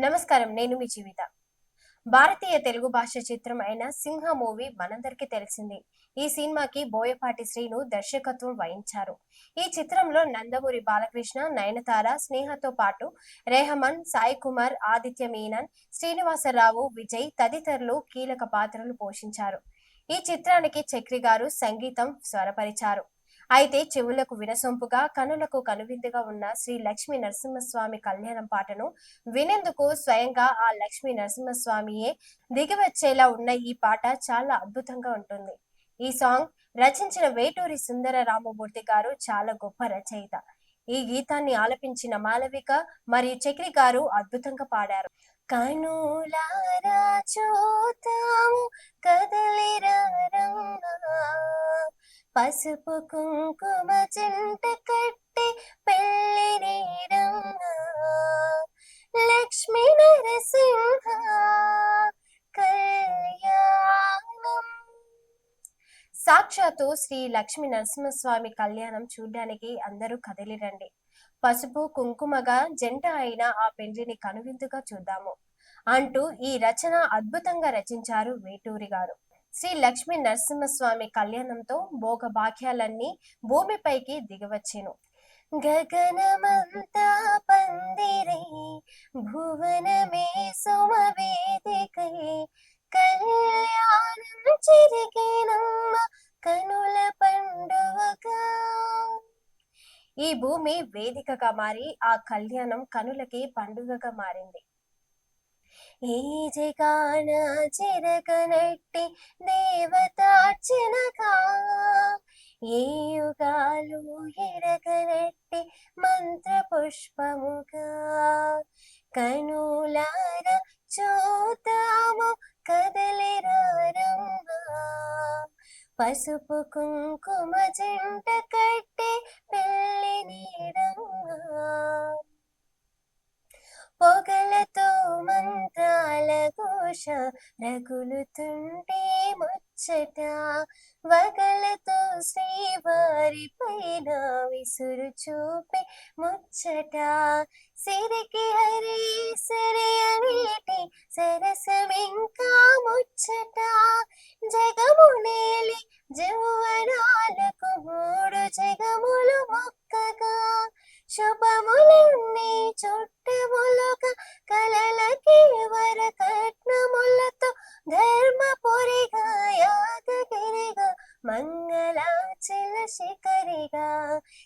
నమస్కారం నేను మీ జీవిత. భారతీయ తెలుగు భాష చిత్రం అయిన సింహ మూవీ మనందరికీ తెలిసింది. ఈ సినిమాకి బోయపాటి శ్రీను దర్శకత్వం వహించారు. ఈ చిత్రంలో నందమూరి బాలకృష్ణ నయనతార స్నేహతో పాటు రెహమన్ సాయి కుమార్ ఆదిత్య మీనన్ శ్రీనివాసరావు విజయ్ తదితరులు కీలక పాత్రలు పోషించారు. ఈ చిత్రానికి చక్రి గారు సంగీతం స్వరపరిచారు. అయితే చెవులకు వినసొంపుగా కనులకు కనువిందుగా ఉన్న శ్రీ లక్ష్మీ నరసింహస్వామి కళ్యాణం పాటను వినేందుకు స్వయంగా ఆ లక్ష్మీ నరసింహస్వామియే దిగివచ్చేలా ఉన్న ఈ పాట చాలా అద్భుతంగా ఉంటుంది. ఈ సాంగ్ రచించిన వేటూరి సుందర రామమూర్తి గారు చాలా గొప్ప రచయిత. ఈ గీతాన్ని ఆలపించిన మాలవిక మరియు చక్రి గారు అద్భుతంగా పాడారు. కనులారా చూతాము కదలిరా పసుపు కుంకుమ చింత కట్టి పెళ్ళి లక్ష్మీ నరసింహ. సాక్షాత్తు శ్రీ లక్ష్మీ నరసింహస్వామి కళ్యాణం చూడ్డానికి అందరూ కదిలిరండి. పసుపు కుంకుమగా జంట అయిన ఆ పెండ్లిని కనువిందుగా చూద్దాము అంటూ ఈ రచన అద్భుతంగా రచించారు వేటూరి గారు. శ్రీ లక్ష్మీ నరసింహస్వామి కళ్యాణంతో భోగ భాగ్యాలన్నీ భూమిపైకి దిగవచ్చెను. గగనమంతా పందిరై భువనమే సుమవేదికై కళ్యాణం చిరిగినమ్మ కనుల పండువగా ఈ భూమి వేదికగా మారి ఆ కళ్యాణం కనులకి పండుగగా మారింది. ఈ జగాన చిరకనట్టి దేవతార్చనగా. ఏ యుగాలు ఎరగనట్టి మంత్ర పుష్పముగా కనులార చూ పసుపు కుంకుమ జంట కట్టి పెళ్ళి నీడమ్మా. పొగలతో మంత్రాల ఘోష రగులుతుంటే ముచ్చట. వగలతో శ్రీవారి పైన విసురు చూపి ముచ్చట. సిరికి హరి సరే అనేటి సరసమింకా ముచ్చట. జగమునేలి జౌవనాలకు మూడు జగములు మొక్కగా శుభములన్నీ చుట్టములుక కలలకి వర కట్నములతో ధర్మపురిగా యాదగిరిగా మంగళాచల శిఖరిగా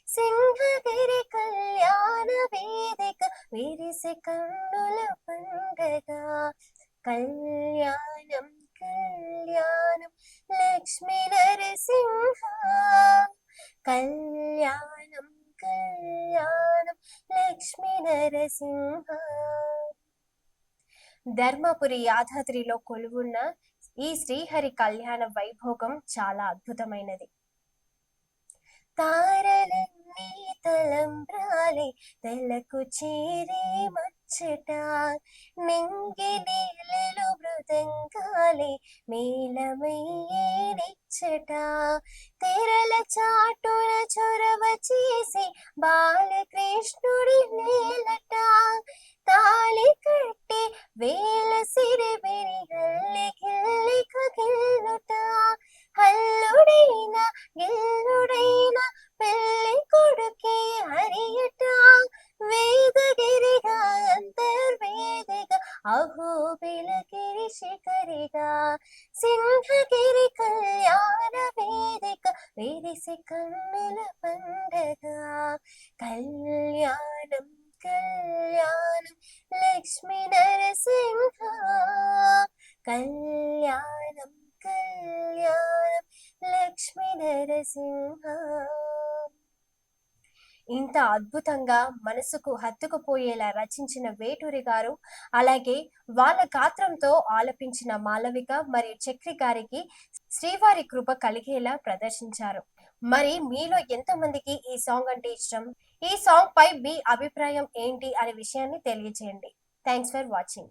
సింహగిరి కళ్యాణ వేదిక విరిసి కన్నుల పండగ. కళ్యాణం కళ్యాణం లక్ష్మీ నరసింహ కళ్యాణం కళ్యాణం లక్ష్మీ నరసింహ ధర్మపురి యాదాద్రిలో కొలువున్న ఈ శ్రీహరి కళ్యాణ వైభోగం చాలా అద్భుతమైనది తారలన్నీ తలంబ్రాలి తెలకు చేరే ముచ్చట నింగి నీళ్ళలో మృదంగాలి మేళమయ్యే తెరల చాటున చొరవ చేసి బాలకృష్ణుడి నేలట. తాళి కట్టి వే అహోబిలగిరి శిఖరిగా సింహగిరి కళ్యాణ వేదిక విరిసి కన్నుల పండగ కళ్యాణం కళ్యాణం లక్ష్మీ నరసింహ కళ్యాణం కళ్యాణం లక్ష్మీ నరసింహ ఇంత అద్భుతంగా మనసుకు హత్తుకుపోయేలా రచించిన వేటూరి గారు అలాగే వాళ్ళ గాత్రంతో ఆలపించిన మాలవిక మరియు చక్రి గారికి శ్రీవారి కృప కలిగేలా ప్రదర్శించారు. మరి మీలో ఎంతమందికి ఈ సాంగ్ అంటే ఇష్టం? ఈ సాంగ్ పై మీ అభిప్రాయం ఏంటి? అనే విషయాన్ని తెలియజేయండి థ్యాంక్స్ ఫర్ వాచింగ్.